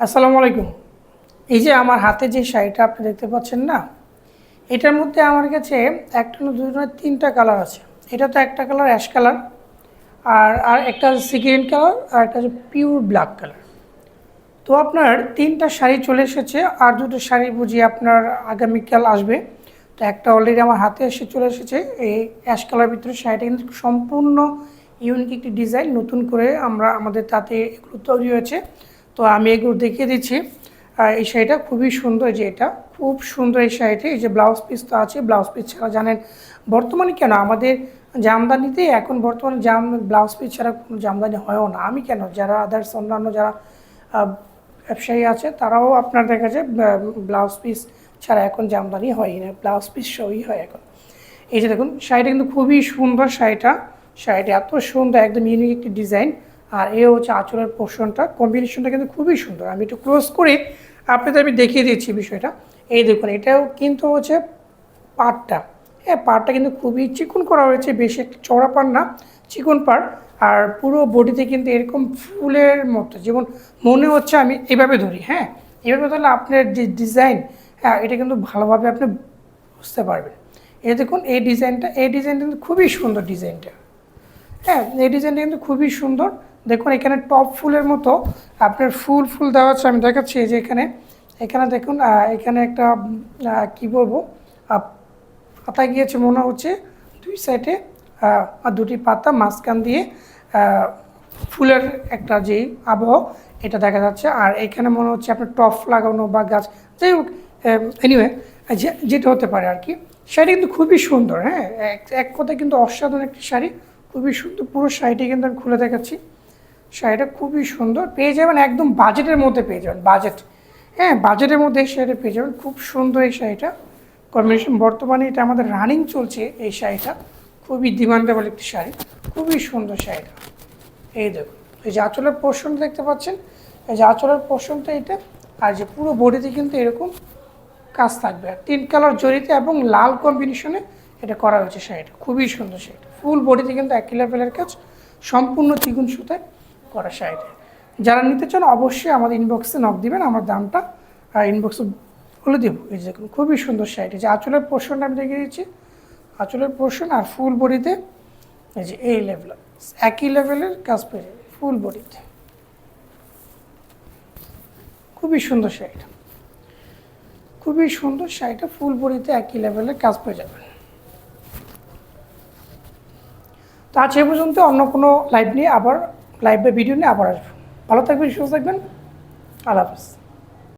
আসসালামু আলাইকুম। এই যে আমার হাতে যে শাড়িটা আপনি দেখতে পাচ্ছেন না, এটার মধ্যে আমার কাছে একটা না দুটো না তিনটা কালার আছে। এটা তো একটা কালার অ্যাশ কালার, আর আর একটা সিগ্রিন কালার, আর একটা হচ্ছে পিওর ব্ল্যাক কালার। তো আপনার তিনটা শাড়ি চলে এসেছে, আর দুটো শাড়ি বুঝি আপনার আগামীকাল আসবে। তো একটা অলরেডি আমার হাতে এসে চলে এসেছে, এই অ্যাশ কালার ভিতরে শাড়িটা কিন্তু সম্পূর্ণ ইউনিক একটি ডিজাইন নতুন করে আমরা আমাদের তাতে এগুলো তৈরি হয়েছে। তো আমি এগুলো দেখিয়ে দিচ্ছি। আর এই শাড়িটা খুবই সুন্দর যে এটা। খুব সুন্দর এই শাড়িটি। এই যে ব্লাউজ পিস তো আছে, ব্লাউজ পিস ছাড়া জানেন বর্তমানে কেন? আমাদের জামদানিতে এখন বর্তমানে জাম, ব্লাউজ পিস ছাড়া কোনো জামদানি হয়ও না। আমি কেন? যারা আদার্স অন্যান্য যারা ব্যবসায়ী আছে, তারাও আপনার দেখা যায় ব্লাউজ পিস ছাড়া এখন জামদানি হয় না। ব্লাউজ পিস সবই হয় এখন। এই যে দেখুন, শাড়িটা কিন্তু খুবই সুন্দর শাড়িটা। শাড়িটা এত সুন্দর, একদম ইউনিক একটি ডিজাইন আর এ হচ্ছে আঁচলের পোর্শনটা কম্বিনেশনটা কিন্তু খুবই সুন্দর। আমি একটু ক্লোজ করে আপনাদের আমি দেখিয়ে দিচ্ছি বিষয়টা। এই দেখুন, এটাও কিন্তু হচ্ছে পাটটা। হ্যাঁ পাটটা কিন্তু খুবই চিকন করা হয়েছে, বেশি একটা চড়া পাড় না, চিকন পাড় আর পুরো বডিতে কিন্তু এরকম ফুলের মতো, যেমন মনে হচ্ছে আমি এভাবে ধরি হ্যাঁ? এভাবে ধরলে আপনার যে ডিজাইন হ্যাঁ এটা কিন্তু ভালোভাবে আপনি বুঝতে পারবেন। এই দেখুন, এই ডিজাইনটা এই ডিজাইনটা কিন্তু খুবই সুন্দর ডিজাইনটা হ্যাঁ এই ডিজাইনটা কিন্তু খুবই সুন্দর। দেখুন, এখানে টপ ফুলের মতো আপনার ফুল ফুল দেওয়া আছে, আমি দেখাচ্ছি এই যে এখানে। এখানে দেখুন এখানে একটা কি বলব পাতা গিয়েছে মনে হচ্ছে, দুই সাইডে আর দুটি পাতা মাঝখান দিয়ে ফুলের একটা যে আবহাওয়া এটা দেখা যাচ্ছে। আর এখানে মনে হচ্ছে আপনার টপ লাগানো বা গাছ, যাই হোক এনিওয়ে যেটা হতে পারে আর কি। শাড়ি কিন্তু খুবই সুন্দর হ্যাঁ এক কথায় কিন্তু অসাধারণ একটি শাড়ি। খুবই সুন্দর, পুরো শাড়িটি কিন্তু আমি খুলে দেখাচ্ছি। শাড়িটা খুবই সুন্দর। পেয়ে যাবেন একদম বাজেটের মধ্যে পেয়ে যাবেন, বাজেট। হ্যাঁ বাজেটের মধ্যে এই শাড়িটা পেয়ে যাবেন। খুব সুন্দর এই শাড়িটা। কম্বিনেশন বর্তমানে এটা আমাদের রানিং চলছে এই শাড়িটা। খুবই ডিমান্ডেবল একটি শাড়ি। খুবই সুন্দর শাড়িটা। এই দেখুন, এই যে আঁচলের পোর্শনটা দেখতে পাচ্ছেন? এই যে আঁচলের পোর্শনটা এটা, আর যে পুরো বডিতে কিন্তু এরকম কাজ থাকবে। আর তিন কালার জড়িতে এবং লাল কম্বিনেশনে এটা করা হয়েছে শাড়িটা। খুবই সুন্দর শাড়িটা। ফুল বডিতে কিন্তু একই লেভেলের কাজ। সম্পূর্ণ চিকুন সুতায়। করা শাড়িটা যারা নিতে চান অবশ্যই আমাদের ইনবক্সে নক দিবেন, আমার দামটা ইনবক্সে বলে দেবো। এই যে দেখুন, খুবই সুন্দর শাড়িটা যে আঁচলের পোর্শনটা আমি দেখিয়ে দিচ্ছি, আঁচলের পোর্শন আর ফুল বডিতে এই যে এই লেভেল একই লেভেলের কাজ পেয়ে যাবে ফুল বডিতে খুবই সুন্দর শাড়িটা খুবই সুন্দর শাড়িটা ফুল বডিতে একই লেভেলের কাজ পেয়ে যাবেন। তো আজ এ পর্যন্ত অন্য কোনো লাইভ নিয়ে আবার লাইভ ভিডিও নিয়ে আবার আসব। ভালো থাকবেন সুস্থ থাকবেন। আল্লাহ হাফিজ।